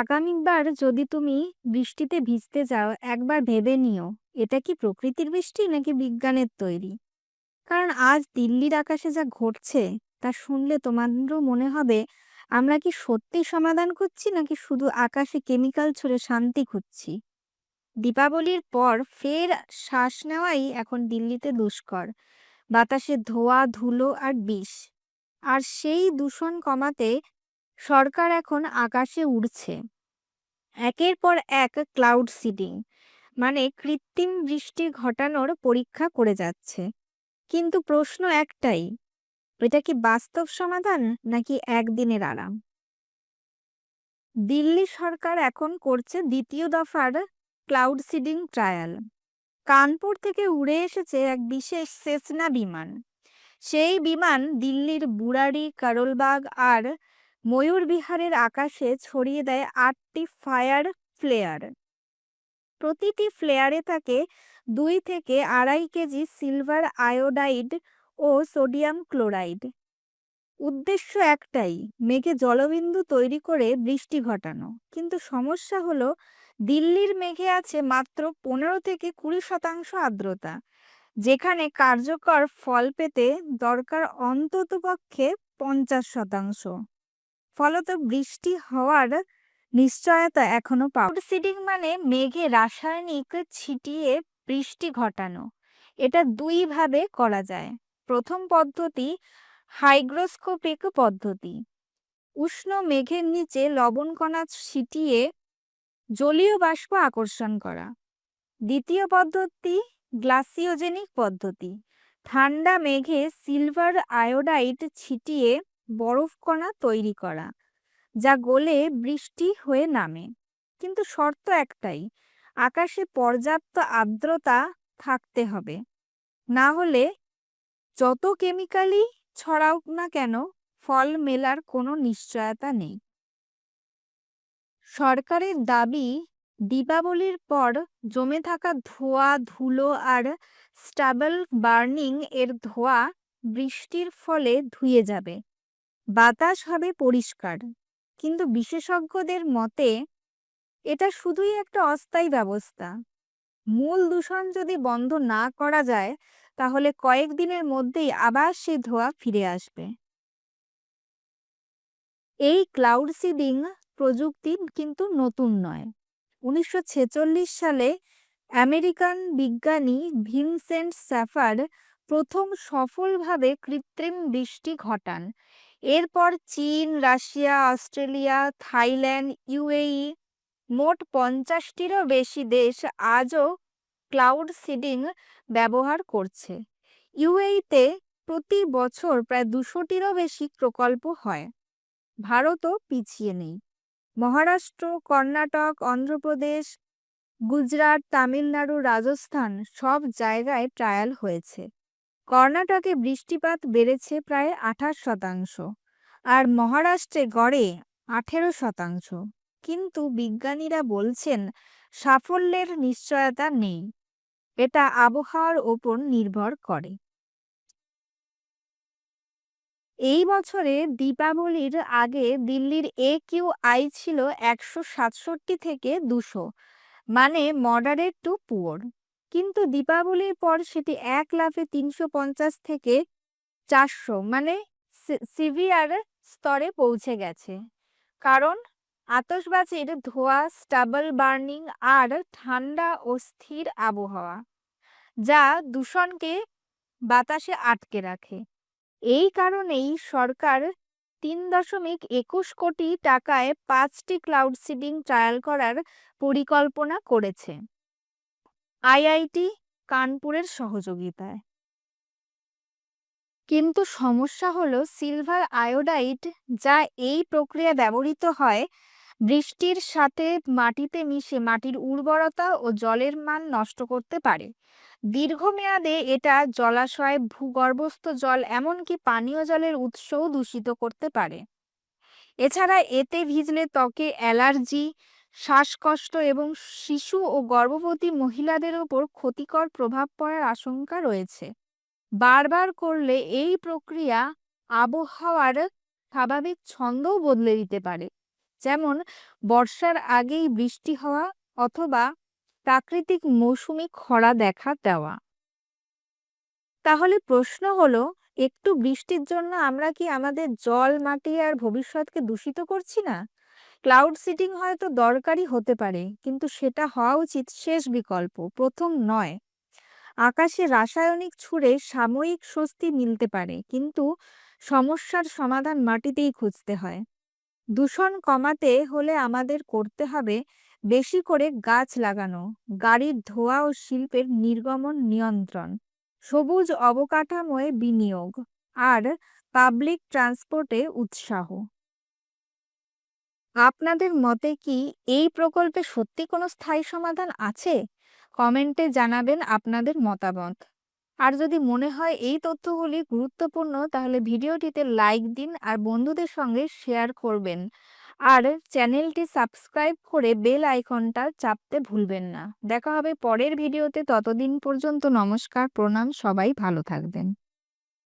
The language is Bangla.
আগামীবার যদি তুমি বৃষ্টিতে ভিজতে যাও, একবার ভেবে নিও, এটা কি প্রকৃতির বৃষ্টি নাকি বিজ্ঞানের তৈরি? কারণ আজ দিল্লির আকাশে যা ঘটছে, তা শুনলে তোমাদেরও মনে হবে, আমরা কি সত্যি সমাধান করছি নাকি শুধু আকাশে কেমিক্যাল ছড়ে শান্তি খুঁজছি? দীপাবলির পর ফের শ্বাস নেওয়াই এখন দিল্লিতে দুষ্কর। বাতাসে ধোঁয়া, ধুলো আর বিষ। আর সেই দূষণ কমাতে সরকার এখন আকাশে উড়ছে। একের পর এক ক্লাউড সিডিং মানে কৃত্রিম বৃষ্টি ঘটানোর পরীক্ষা করে যাচ্ছে। কিন্তু প্রশ্ন একটাই, এটা কি বাস্তব সমাধান নাকি একদিনের আরাম? দিল্লি সরকার এখন করছে দ্বিতীয় দফার ক্লাউড সিডিং ট্রায়াল কানপুর থেকে উড়ে এসেছে এক বিশেষ সেসনা বিমান। সেই বিমান দিল্লির বুড়ারি কারলবাগ আর ময়ূরবিহারের আকাশে ছড়িয়ে দেয় আটটি ফায়ার ফ্লেয়ার। প্রতিটি ফ্লেয়ারে থাকে দুই থেকে আড়াই কেজি সিলভার আয়োডাইড ও সোডিয়াম ক্লোরাইড। উদ্দেশ্য একটাই, মেঘে জলবিন্দু তৈরি করে বৃষ্টি ঘটানো। কিন্তু সমস্যা হলো, দিল্লির মেঘে আছে মাত্র পনেরো থেকে কুড়ি শতাংশ আর্দ্রতা, যেখানে কার্যকর ফল পেতে দরকার অন্ততপক্ষে পঞ্চাশ শতাংশ। ফলত বৃষ্টি হওয়ার নিশ্চয়তা এখনও পাওয়া সিডিং মানে মেঘে রাসায়নিক ছিটিয়ে বৃষ্টি ঘটানো। এটা দুই ভাবে করা যায়। প্রথম পদ্ধতি হাইগ্রোস্কোপিক পদ্ধতি। উষ্ণ মেঘের নিচে লবণ কণা ছিটিয়ে জলীয় বাষ্প আকর্ষণ করা। দ্বিতীয় পদ্ধতি, গ্লাসিওজেনিক পদ্ধতি। ঠান্ডা মেঘে সিলভার আয়োডাইড ছিটিয়ে বরফ কণা তৈরি করা, যা গলে বৃষ্টি হয়ে নামে। কিন্তু শর্ত একটাই, আকাশে পর্যাপ্ত আর্দ্রতা থাকতে হবে। না হলে যত কেমিক্যালই ছড়াওক না কেন, ফল মেলার কোনো নিশ্চয়তা নেই। সরকারের দাবি, দীপাবলির পর জমে থাকা ধোঁয়া, ধুলো আর স্টাবল বার্নিং এর ধোঁয়া বৃষ্টির ফলে ধুয়ে যাবে। বাতাস হবে পরিষ্কার। কিন্তু বিশেষজ্ঞদের মতে, এটা শুধুই একটা অস্থায়ী ব্যবস্থা। মূল দূষণ যদি বন্ধ না করা যায়, তাহলে কয়েকদিনের মধ্যেই আবার সেই ধোঁয়া ফিরে আসবে। এই ক্লাউড সিডিং প্রযুক্তি কিন্তু নতুন নয়। উনিশশো সালে আমেরিকান বিজ্ঞানী ভিনসেন্ট স্যাফার প্রথম সফলভাবে কৃত্রিম বৃষ্টি ঘটান। এরপর চীন, রাশিয়া, অস্ট্রেলিয়া, থাইল্যান্ড, ইউএই মোট পঞ্চাশটিরও বেশি দেশ আজও ক্লাউড সিডিং ব্যবহার করছে। ইউএইতে প্রতি বছর প্রায় দুশোটিরও বেশি প্রকল্প হয়। ভারতও পিছিয়ে নেই। মহারাষ্ট্র, কর্ণাটক, অন্ধ্রপ্রদেশ, গুজরাট, তামিলনাড়ু, রাজস্থান সব জায়গায় ট্রায়াল হয়েছে। কর্ণাটকে বৃষ্টিপাত বেড়েছে প্রায় আঠাশ শতাংশ আর মহারাষ্ট্রে গড়ে আঠেরো শতাংশ। কিন্তু বিজ্ঞানীরা বলছেন, সাফল্যের নিশ্চয়তা নেই। এটা আবহাওয়ার ওপর নির্ভর করে। এই বছরে দীপাবলির আগে দিল্লির এ কিউ আই ছিল একশো সাতষট্টি থেকে দুশো মানে মডারেট টু পুয়ার। কিন্তু দীপাবলির পর সেটি এক লাফে তিনশো পঞ্চাশ থেকে চারশো মানে সিভিয়ার স্তরে পৌঁছে গেছে। কারণ আতসবাজির ধোঁয়া, স্টাবল বার্নিং আর ঠান্ডা ও স্থির আবহাওয়া, যা দূষণকে বাতাসে আটকে রাখে। এই কারণেই সরকার তিন দশমিক একুশ কোটি টাকায় পাঁচটি ক্লাউড সিডিং ট্রায়াল করার পরিকল্পনা করেছে। আইআইটি কানপুরের সহযোগিতায়। কিন্তু সমস্যা হলো সিলভার আয়োডাইড যা এই প্রক্রিয়া ব্যবহৃত হয়, বৃষ্টির সাথে মাটিতে মিশে মাটির উর্বরতা ও জলের মান নষ্ট করতে পারে। দীর্ঘমেয়াদে এটা জলাশয় ভূগর্ভস্থ জল এমনকি পানীয় জলের উৎসও দূষিত করতে পারে। এছাড়া এতে ভিজলে ত্বকে অ্যালার্জি শ্বাসকষ্ট এবং শিশু ও গর্ভবতী মহিলাদের ওপর ক্ষতিকর প্রভাব পড়ার আশঙ্কা রয়েছে। বারবার করলে এই প্রক্রিয়া আবহাওয়ার স্বাভাবিক ছন্দও বদলে দিতে পারে। যেমন, বর্ষার আগেই বৃষ্টি হওয়া অথবা প্রাকৃতিক মৌসুমি খরা দেখা দেওয়া। তাহলে প্রশ্ন হলো, একটু বৃষ্টির জন্য আমরা কি আমাদের জল, মাটি আর ভবিষ্যৎকে দূষিত করছি না? ক্লাউড সিটিং হয়তো দরকারি হতে পারে, কিন্তু সেটা হওয়া উচিত শেষ বিকল্প, প্রথম নয়। আকাশে রাসায়নিক ছুঁড়ে সাময়িক স্বস্তি মিলতে পারে, কিন্তু সমস্যার সমাধান মাটিতেই খুঁজতে হয়। দূষণ কমাতে হলে আমাদের করতে হবে বেশি করে গাছ লাগানো, গাড়ির ধোঁয়া ও শিল্পের নির্গমন নিয়ন্ত্রণ, সবুজ অবকাঠামোয় বিনিয়োগ, আর পাবলিক ট্রান্সপোর্টে উৎসাহ। আপনাদের মতে কি এই প্রকল্পে সত্যি কোনো স্থায়ী সমাধান আছে? কমেন্টে জানাবেন আপনাদের মতামত। আর যদি মনে হয় এই তথ্যগুলি গুরুত্বপূর্ণ, তাহলে ভিডিওটিতে লাইক দিন আর বন্ধুদের সঙ্গে শেয়ার করবেন। আর চ্যানেলটি সাবস্ক্রাইব করে বেল আইকনটা চাপতে ভুলবেন না। দেখা হবে পরের ভিডিওতে। ততদিন পর্যন্ত নমস্কার, প্রণাম, সবাই ভালো থাকবেন।